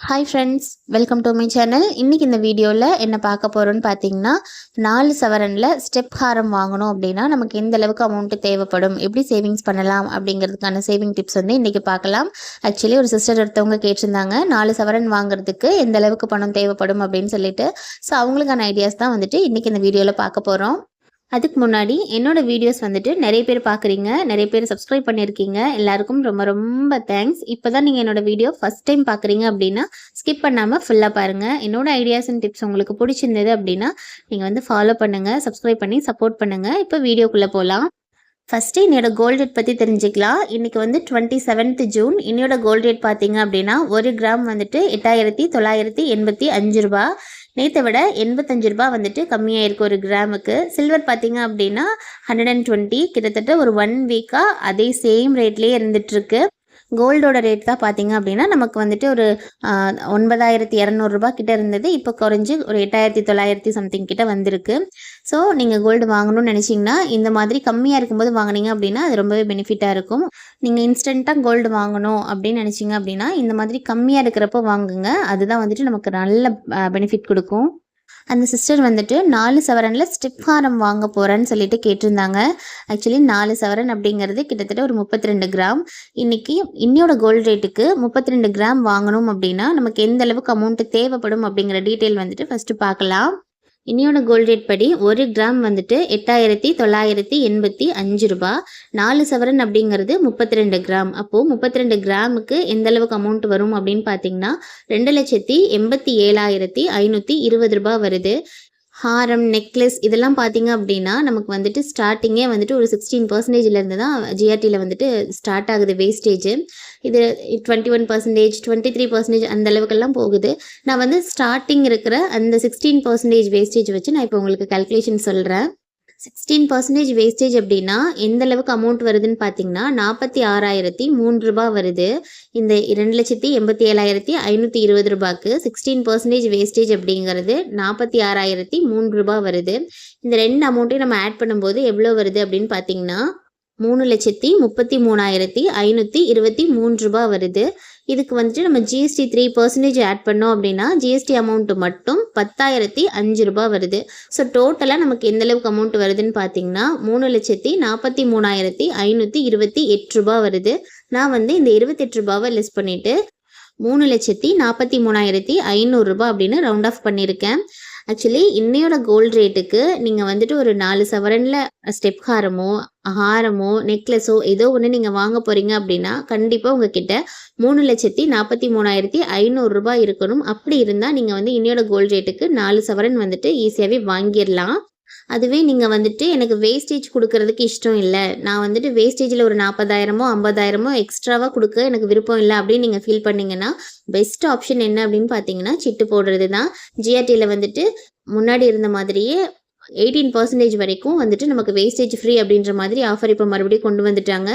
Hi friends welcome to my channel இன்றைக்கி இந்த வீடியோவில் என்ன பார்க்க போகிறோன்னு பார்த்தீங்கன்னா நாலு சவரனில் ஸ்டெப் ஹாரம் வாங்கணும் அப்படின்னா நமக்கு எந்த அளவுக்கு அமௌண்ட்டு தேவைப்படும் எப்படி சேவிங்ஸ் பண்ணலாம் அப்படிங்கிறதுக்கான சேவிங் டிப்ஸ் வந்து இன்றைக்கி பார்க்கலாம். ஆக்சுவலி ஒரு சிஸ்டர் ஒருத்தவங்க கேட்டிருந்தாங்க நாலு சவரன் வாங்குறதுக்கு எந்த அளவுக்கு பணம் தேவைப்படும் அப்படின்னு சொல்லிட்டு. ஸோ அவங்களுக்கான ஐடியாஸ் தான் வந்துட்டு இன்றைக்கி இந்த வீடியோவில் பார்க்க போகிறோம் அதுக்கு முன்னாடி என்னோட வீடியோஸ் வந்துட்டு நிறைய பேர் பார்க்குறீங்க நிறைய பேர் சப்ஸ்கிரைப் பண்ணியிருக்கீங்க. எல்லாருக்கும் ரொம்ப ரொம்ப தேங்க்ஸ் இப்போ தான் நீங்கள் என்னோட வீடியோ ஃபஸ்ட் டைம் பார்க்குறீங்க அப்படின்னா ஸ்கிப் பண்ணாமல் ஃபுல்லாக பாருங்கள் என்னோட ஐடியாஸ் அண்ட் டிப்ஸ் உங்களுக்கு பிடிச்சிருந்தது அப்படின்னா நீங்கள் வந்து ஃபாலோ பண்ணுங்கள் சப்ஸ்கிரைப் பண்ணி சப்போர்ட் பண்ணுங்கள் இப்போ வீடியோக்குள்ளே போகலாம் ஃபஸ்ட்டு என்னோடய கோல்ட் ரேட் பற்றி தெரிஞ்சுக்கலாம். இன்றைக்கி வந்து டுவெண்ட்டி செவன்த் ஜூன் என்னோட கோல்ட் ரேட் பார்த்தீங்க அப்படின்னா ஒரு கிராம் வந்துட்டு எட்டாயிரத்தி தொள்ளாயிரத்தி எண்பத்தி அஞ்சு ரூபா. நேற்றை விட எண்பத்தஞ்சு ரூபா வந்துட்டு கம்மியாக இருக்குது ஒரு கிராமுக்கு சில்வர் பார்த்தீங்க அப்படின்னா ஹண்ட்ரட் அண்ட் டுவெண்ட்டி கிட்டத்தட்ட ஒரு ஒன் வீக்காக அதே சேம் ரேட்லேயே இருந்துகிட்ருக்கு கோல்டோட ரேட் தான் பார்த்தீங்க அப்படின்னா நமக்கு வந்துட்டு ஒரு ஒன்பதாயிரத்தி இரநூறுபா கிட்ட இருந்தது. இப்போ குறைஞ்சி ஒரு எட்டாயிரத்தி தொள்ளாயிரத்தி சம்திங் கிட்ட வந்திருக்கு. ஸோ நீங்கள் கோல்டு வாங்கணும்னு நினச்சிங்கன்னா இந்த மாதிரி கம்மியாக இருக்கும்போது வாங்குனீங்க அப்படின்னா அது ரொம்பவே பெனிஃபிட்டாக இருக்கும். நீங்கள் இன்ஸ்டண்ட்டாக கோல்டு வாங்கணும் அப்படின்னு நினச்சிங்க அப்படின்னா இந்த மாதிரி கம்மியாக இருக்கிறப்போ வாங்குங்க. அதுதான் வந்துட்டு நமக்கு நல்ல பெனிஃபிட் கொடுக்கும். அந்த சிஸ்டர் வந்துட்டு நாலு சவரனில் ஸ்டிப் ஹாரம் வாங்க போகிறேன்னு சொல்லிட்டு கேட்டிருந்தாங்க. ஆக்சுவலி நாலு சவரன் அப்படிங்கிறது கிட்டத்தட்ட ஒரு முப்பத்தி ரெண்டு கிராம். இன்னைக்கு இன்னையோட கோல்டு ரேட்டுக்கு முப்பத்தி ரெண்டு கிராம் வாங்கணும் அப்படின்னா நமக்கு எந்த அளவுக்கு அமௌண்ட்டு தேவைப்படும் அப்படிங்கிற டீட்டெயில் வந்துட்டு ஃபஸ்ட்டு பார்க்கலாம். இன்னியோட கோல்ட் ரேட் படி ஒரு கிராம் வந்துட்டு எட்டாயிரத்தி தொள்ளாயிரத்தி எண்பத்தி அஞ்சு ரூபா. நாலு சவரன் அப்படிங்கிறது முப்பத்தி ரெண்டு கிராம் அப்போது முப்பத்தி ரெண்டு கிராமுக்கு எந்த அளவுக்கு அமௌண்ட் வரும் அப்படின்னு பார்த்தீங்கன்னா ரெண்டு லட்சத்தி எண்பத்தி ஏழாயிரத்தி ஐநூற்றி இருபது ரூபா வருது. ஹாரம் நெக்லஸ் இதெல்லாம் பார்த்தீங்க அப்படின்னா நமக்கு வந்துட்டு ஸ்டார்டிங்கே வந்துட்டு ஒரு சிக்ஸ்டீன் பர்சன்டேஜ்லேருந்து தான் ஜிஆர்டியில் வந்துட்டு ஸ்டார்ட் ஆகுது வேஸ்டேஜ் இது twenty one percentage twenty three percentage அந்த அளவுக்கெல்லாம் போகுது. நான் வந்து ஸ்டார்டிங் இருக்கிற அந்த சிக்ஸ்டீன் பர்சன்டேஜ் வேஸ்டேஜ் வச்சு நான் இப்போ உங்களுக்கு கல்குலேஷன் சொல்கிறேன் சிக்ஸ்டீன் பர்சன்டேஜ் வேஸ்டேஜ் அப்படின்னா எந்த அளவுக்கு அமௌண்ட் வருதுன்னு பார்த்தீங்கன்னா நாற்பத்தி ஆறாயிரத்தி மூன்று ரூபாய் வருது. இந்த ரெண்டு லட்சத்தி எண்பத்தி ஏழாயிரத்தி ஐநூற்றி இருபது ரூபாய்க்கு சிக்ஸ்டீன் பர்சன்டேஜ் வேஸ்டேஜ் அப்படிங்கிறது நாற்பத்தி ஆறாயிரத்தி மூன்று ரூபாய் வருது. இந்த ரெண்டு அமௌண்ட்டையும் நம்ம ஆட் பண்ணும்போது எவ்வளோ வருது அப்படின்னு பார்த்தீங்கன்னா மூணு லட்சத்தி முப்பத்தி மூணாயிரத்தி ஐநூற்றி இருபத்தி மூன்று ரூபாய் வருது. இதுக்கு வந்துட்டு நம்ம ஜிஎஸ்டி த்ரீ பர்சன்டேஜ் ஆட் பண்ணோம் அப்படின்னா ஜிஎஸ்டி அமௌண்ட்டு மட்டும் பத்தாயிரத்தி அஞ்சு ரூபாய் வருது. ஸோ டோட்டலாக நமக்கு எந்த அளவுக்கு அமௌண்ட் வருதுன்னு பார்த்தீங்கன்னா மூணு லட்சத்தி நாற்பத்தி மூணாயிரத்தி ஐநூற்றி இருபத்தி எட்டு ரூபாய் வருது. நான் வந்து இந்த இருபத்தெட்டு ரூபாவை லெஸ் பண்ணிவிட்டு மூணு லட்சத்தி நாற்பத்தி மூணாயிரத்தி ஐநூறுரூபா அப்படின்னு ரவுண்ட் ஆஃப் பண்ணியிருக்கேன் ஆக்சுவலி இன்னையோட கோல்டு ரேட்டுக்கு நீங்கள் வந்துட்டு ஒரு நாலு சவரனில் ஸ்டெப் ஹாரமோ ஹாரமோ நெக்லஸோ ஏதோ ஒன்று நீங்கள் வாங்க போகிறீங்க அப்படின்னா கண்டிப்பாக உங்ககிட்ட மூணு லட்சத்தி நாற்பத்தி மூணாயிரத்தி ஐநூறுரூபா இருக்கணும். அப்படி இருந்தால் நீங்கள் வந்து இன்னையோட கோல்டு ரேட்டுக்கு நாலு சவரன் வந்துட்டு ஈஸியாகவே வாங்கிடலாம். அதுவே நீங்கள் வந்துட்டு எனக்கு வேஸ்டேஜ் கொடுக்கறதுக்கு இஷ்டம் இல்லை. நான் வந்துட்டு வேஸ்டேஜில் ஒரு நாற்பதாயிரமோ ஐம்பதாயிரமோ எக்ஸ்ட்ராவாக கொடுக்க எனக்கு விருப்பம் இல்லை அப்படின்னு நீங்கள் ஃபீல் பண்ணிங்கன்னா பெஸ்ட் ஆப்ஷன் என்ன அப்படின்னு பார்த்தீங்கன்னா சிட்டு போடுறது தான் ஜிஆர்டியில் வந்துட்டு முன்னாடி இருந்த மாதிரியே எயிட்டீன் பர்சன்டேஜ் வரைக்கும் வந்துட்டு நமக்கு வேஸ்டேஜ் ஃப்ரீ அப்படின்ற மாதிரி ஆஃபர் இப்போ மறுபடியும் கொண்டு வந்துட்டாங்க.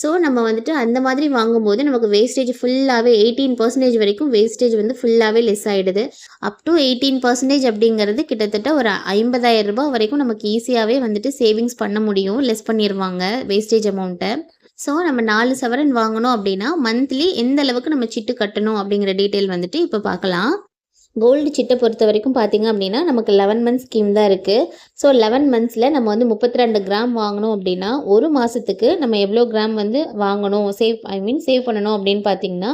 ஸோ நம்ம வந்துட்டு அந்த மாதிரி வாங்கும்போது நமக்கு வேஸ்டேஜ் ஃபுல்லாகவே எயிட்டீன் பர்சன்டேஜ் வரைக்கும் வேஸ்டேஜ் வந்து ஃபுல்லாகவே லெஸ் ஆகிடுது அப் டு எயிட்டீன் பர்சன்டேஜ் அப்படிங்கிறது கிட்டத்தட்ட ஒரு ஐம்பதாயிரம் ரூபாய் வரைக்கும் நமக்கு ஈஸியாகவே வந்துட்டு சேவிங்ஸ் பண்ண முடியும். லெஸ் பண்ணிடுவாங்க வேஸ்டேஜ் அமௌண்ட்டை ஸோ நம்ம நாலு சவரன் வாங்கணும் அப்படின்னா மந்த்லி எந்த அளவுக்கு நம்ம சிட்டு கட்டணும் அப்படிங்கிற டீட்டெயில் வந்துட்டு இப்போ பார்க்கலாம். கோல்டு சிட்டை பொறுத்த வரைக்கும் பார்த்தீங்க அப்படின்னா நமக்கு லெவன் மந்த்ஸ் ஸ்கீம் தான் இருக்குது ஸோ லெவன் மந்த்ஸில் நம்ம வந்து முப்பத்தி ரெண்டு கிராம் வாங்கணும் அப்படின்னா ஒரு மாதத்துக்கு நம்ம எவ்வளோ கிராம் வந்து வாங்கணும் சேவ் ஐ மீன் சேவ் பண்ணணும் அப்படின்னு பார்த்தீங்கன்னா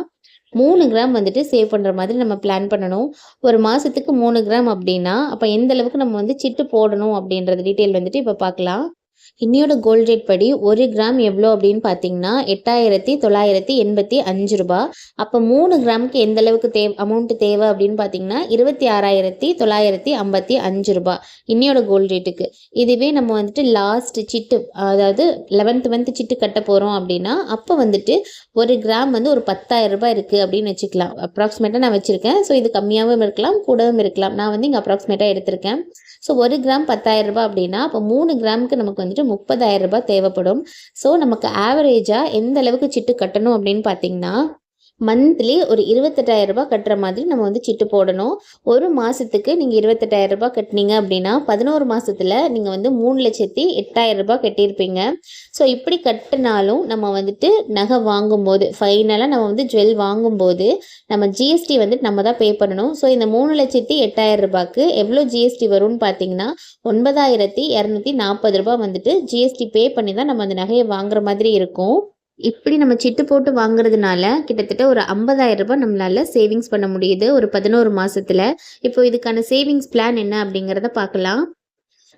மூணு கிராம் வந்துட்டு சேவ் பண்ணுற மாதிரி நம்ம பிளான் பண்ணணும். ஒரு மாதத்துக்கு மூணு கிராம் அப்படின்னா அப்போ எந்த அளவுக்கு நம்ம வந்து சிட்டு போடணும் அப்படின்றது டீட்டெயில் வந்துட்டு இப்போ பார்க்கலாம். இன்னையோட கோல்ட் ரேட் படி ஒரு கிராம் எவ்வளோ அப்படின்னு பார்த்தீங்கன்னா எட்டாயிரத்தி தொள்ளாயிரத்தி எண்பத்தி அஞ்சு ரூபா. அப்போ மூணு கிராமுக்கு எந்த அளவுக்கு தே அமௌண்ட் தேவை அப்படின்னு பார்த்தீங்கன்னா இருபத்தி ஆறாயிரத்தி தொள்ளாயிரத்தி ஐம்பத்தி அஞ்சு ரூபாய் இன்னையோட கோல்ட் ரேட்டுக்கு இதுவே நம்ம வந்துட்டு லாஸ்ட் சிட்டு அதாவது லெவன்த் மந்த் சிட்டு கட்ட போகிறோம் அப்படின்னா அப்போ வந்துட்டு ஒரு கிராம் வந்து ஒரு பத்தாயிரம் ரூபாய் இருக்குது அப்படின்னு வச்சுக்கலாம். அப்ராக்சிமேட்டாக நான் வச்சுருக்கேன். ஸோ இது கம்மியாகவும் இருக்கலாம் கூடவும் இருக்கலாம். நான் வந்து இங்கே அப்ராக்சிமேட்டாக எடுத்திருக்கேன். ஸோ ஒரு கிராம் பத்தாயிரம் ரூபாய் அப்படின்னா அப்போ மூணு கிராமுக்கு நமக்கு வந்துட்டு முப்பதாயிரம் ரூபாய் தேவைப்படும். ஸோ நமக்கு ஆவரேஜாக எந்த அளவுக்கு சிட்டு கட்டணும் அப்படின்னு பார்த்தீங்கன்னா மந்த்லி ஒரு இருபத்தெட்டாயிரம் ரூபாய் கட்டுற மாதிரி நம்ம வந்து சிட்டு போடணும். ஒரு மாதத்துக்கு நீங்கள் இருபத்தெட்டாயிரம் ரூபாய் கட்டினீங்க அப்படின்னா பதினோரு மாதத்தில் நீங்கள் வந்து மூணு லட்சத்தி எட்டாயிரம் ரூபாய் கட்டியிருப்பீங்க. ஸோ இப்படி கட்டினாலும் நம்ம வந்துட்டு நகை வாங்கும்போது ஃபைனலாக நம்ம வந்து ஜுவல் வாங்கும்போது நம்ம ஜிஎஸ்டி வந்துட்டு நம்ம தான் பே பண்ணணும். ஸோ இந்த மூணு லட்சத்தி எட்டாயிரம் ரூபாய்க்கு எவ்வளோ ஜிஎஸ்டி வரும்னு பார்த்தீங்கன்னா ஒன்பதாயிரத்தி இரநூத்தி நாற்பது ரூபாய் வந்துட்டு ஜிஎஸ்டி பே பண்ணி தான் நம்ம அந்த நகையை வாங்குற மாதிரி இருக்கும். இப்படி நம்ம சிட்டு போட்டு வாங்குறதுனால கிட்டத்தட்ட ஒரு 50000 ரூபாய் நம்மளால சேவிங்ஸ் பண்ண முடியுது. ஒரு பதினோரு மாசத்துல. இப்போ இதுக்கான சேவிங்ஸ் பிளான் என்ன அப்படிங்கிறத பார்க்கலாம்.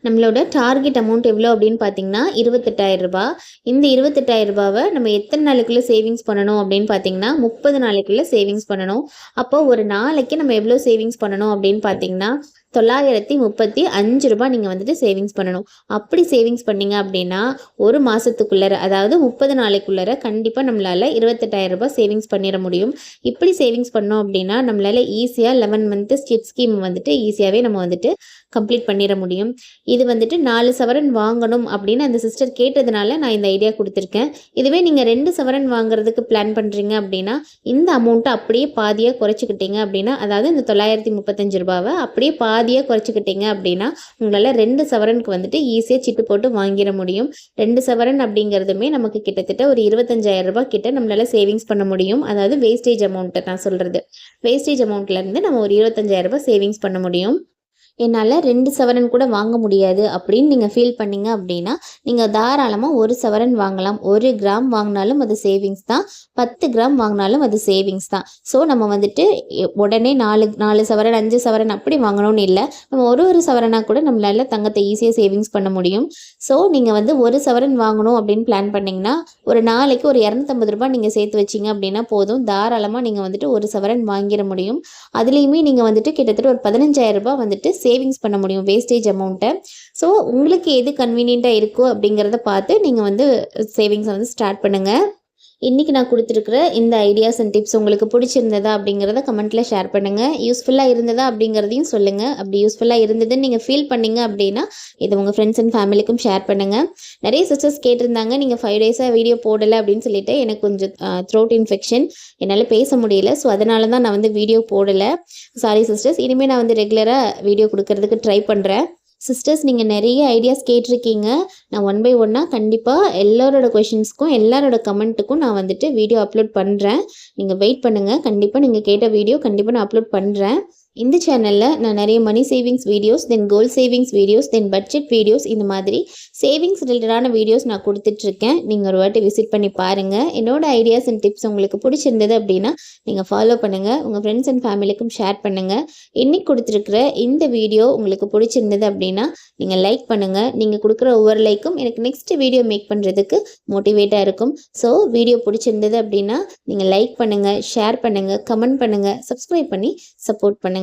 நம்மளோட டார்கெட் அமௌண்ட் எவ்வளோ அப்படின்னு பார்த்தீங்கன்னா இருபத்தெட்டாயிரம் ரூபாய். இந்த இருபத்தெட்டாயிரம் ரூபாவை நம்ம எத்தனை நாளைக்குள்ளே சேவிங்ஸ் பண்ணணும் அப்படின்னு பார்த்தீங்கன்னா முப்பது நாளைக்குள்ளே சேவிங்ஸ் பண்ணணும். அப்போ ஒரு நாளைக்கு நம்ம எவ்வளோ சேவிங்ஸ் பண்ணணும் அப்படின்னு பார்த்தீங்கன்னா தொள்ளாயிரத்தி முப்பத்தி அஞ்சு ரூபாய் நீங்கள் வந்துட்டு சேவிங்ஸ் பண்ணணும். அப்படி சேவிங்ஸ் பண்ணீங்க அப்படின்னா ஒரு மாதத்துக்குள்ளே அதாவது முப்பது நாளைக்குள்ளர கண்டிப்பாக நம்மளால் இருபத்தெட்டாயிரம் ரூபாய் சேவிங்ஸ் பண்ணிட முடியும். இப்படி சேவிங்ஸ் பண்ணோம் அப்படின்னா நம்மளால் ஈஸியாக லெவன் மந்த்து ஸ்டெட் ஸ்கீம் வந்துட்டு ஈஸியாகவே நம்ம வந்துட்டு கம்ப்ளீட் பண்ணிட முடியும். இது வந்துட்டு நாலு சவரன் வாங்கணும் அப்படின்னு அந்த சிஸ்டர் கேட்டதுனால நான் இந்த ஐடியா கொடுத்துருக்கேன். இதுவே நீங்கள் ரெண்டு சவரன் வாங்குறதுக்கு பிளான் பண்ணுறீங்க அப்படின்னா இந்த அமௌண்ட்டை அப்படியே பாதியாக குறைச்சிக்கிட்டீங்க அப்படின்னா அதாவது இந்த தொள்ளாயிரத்தி முப்பத்தஞ்சு ரூபாவை அப்படியே பாதியாக குறைச்சிக்கிட்டீங்க அப்படின்னா உங்களால் ரெண்டு சவரனுக்கு வந்துட்டு ஈஸியாக சிட்டு போட்டு வாங்கிட முடியும். ரெண்டு சவரன் அப்படிங்கிறதுமே நமக்கு கிட்டத்தட்ட ஒரு இருபத்தஞ்சாயிரம் ரூபாய் கிட்ட நம்மளால் சேவிங்ஸ் பண்ண முடியும். அதாவது வேஸ்டேஜ் அமௌண்ட்டை நான் சொல்கிறது வேஸ்டேஜ் அமௌண்ட்லேருந்து நம்ம ஒரு இருபத்தஞ்சாயிரம் ரூபாய் சேவிங்ஸ் பண்ண முடியும். என்னால் ரெண்டு சவரன் கூட வாங்க முடியாது அப்படின்னு நீங்கள் ஃபீல் பண்ணீங்க அப்படின்னா நீங்கள் தாராளமாக ஒரு சவரன் வாங்கலாம். ஒரு கிராம் வாங்கினாலும் அது சேவிங்ஸ் தான். பத்து கிராம் வாங்கினாலும் அது சேவிங்ஸ் தான். ஸோ நம்ம வந்துட்டு உடனே நாலு நாலு சவரன் அஞ்சு சவரன் அப்படி வாங்கணும்னு இல்லை. நம்ம ஒரு ஒரு சவரனாக கூட நம்மளால தங்கத்தை ஈஸியாக சேவிங்ஸ் பண்ண முடியும். ஸோ நீங்கள் வந்து ஒரு சவரன் வாங்கணும் அப்படின்னு பிளான் பண்ணிங்கன்னா ஒரு நாளைக்கு ஒரு இரநூத்தம்பது ரூபாய் நீங்கள் சேர்த்து வச்சீங்க அப்படின்னா போதும். தாராளமாக நீங்கள் வந்துட்டு ஒரு சவரன் வாங்கிட முடியும். அதுலேயுமே நீங்கள் வந்துட்டு கிட்டத்தட்ட ஒரு பதினஞ்சாயிரம் ரூபாய் வந்துட்டு சேவிங்ஸ் பண்ண முடியும் வேஸ்டேஜ் அமௌண்ட்டை ஸோ உங்களுக்கு எது கன்வீனியண்ட்டாக இருக்கோ அப்படிங்கிறத பார்த்து நீங்கள் வந்து சேவிங்ஸை வந்து ஸ்டார்ட் பண்ணுங்கள் இன்றைக்கி நான் கொடுத்துருக்குற இந்த ஐடியாஸ் அண்ட் டிப்ஸ் உங்களுக்கு பிடிச்சிருந்ததா அப்படிங்கிறத கமெண்ட்டில் ஷேர் பண்ணுங்கள் யூஸ்ஃபுல்லாக இருந்ததா அப்படிங்கிறதையும் சொல்லுங்கள் அப்படி யூஸ்ஃபுல்லாக இருந்ததுன்னு நீங்கள் ஃபீல் பண்ணீங்க அப்படின்னா இதை உங்கள் ஃப்ரெண்ட்ஸ் அண்ட் ஃபேமிலிக்கும் ஷேர் பண்ணுங்கள் நிறைய சிஸ்டர்ஸ் கேட்டிருந்தாங்க நீங்கள் ஃபைவ் டேஸாக வீடியோ போடலை அப்படின்னு சொல்லிட்டு எனக்கு கொஞ்சம் த்ரோட் இன்ஃபெக்ஷன் என்னால் பேச முடியல. ஸோ அதனால தான் நான் வந்து வீடியோ போடலை. சாரி சிஸ்டர்ஸ் இனிமேல் நான் வந்து ரெகுலராக வீடியோ கொடுக்கறதுக்கு ட்ரை பண்ணுறேன் சிஸ்டர்ஸ் நீங்கள் நிறைய ஐடியாஸ் கேட்டிருக்கீங்க. நான் ஒன் பை ஒன்னாக கண்டிப்பாக எல்லாரோட கொஷின்ஸ்க்கும் எல்லாரோட கமெண்ட்டுக்கும் நான் வந்துட்டு வீடியோ அப்லோட் பண்ணுறேன் நீங்கள் வெயிட் பண்ணுங்கள் கண்டிப்பாக நீங்கள் கேட்ட வீடியோ கண்டிப்பாக நான் அப்லோட் பண்ணுறேன் இந்த சேனலில் நான் நிறைய money savings videos then goal savings videos then budget videos இந்த மாதிரி சேவிங்ஸ் ரிலேட்டடான வீடியோஸ் நான் கொடுத்துட்ருக்கேன். நீங்கள் ஒரு வாட்டி விசிட் பண்ணி பாருங்கள் என்னோட ஐடியாஸ் அண்ட் டிப்ஸ் உங்களுக்கு பிடிச்சிருந்தது அப்படின்னா நீங்கள் ஃபாலோ பண்ணுங்கள் உங்கள் ஃப்ரெண்ட்ஸ் அண்ட் ஃபேமிலிக்கும் ஷேர் பண்ணுங்கள் இன்றைக்கி கொடுத்துருக்குற இந்த வீடியோ உங்களுக்கு பிடிச்சிருந்தது அப்படின்னா நீங்கள் லைக் பண்ணுங்கள் நீங்கள் கொடுக்குற ஒவ்வொரு லைக்கும் எனக்கு நெக்ஸ்ட் வீடியோ மேக் பண்ணுறதுக்கு மோட்டிவேட்டாக இருக்கும். ஸோ வீடியோ பிடிச்சிருந்தது அப்படின்னா நீங்கள் லைக் பண்ணுங்கள் ஷேர் பண்ணுங்கள் கமெண்ட் பண்ணுங்கள் சப்ஸ்கிரைப் பண்ணி சப்போர்ட் பண்ணுங்கள்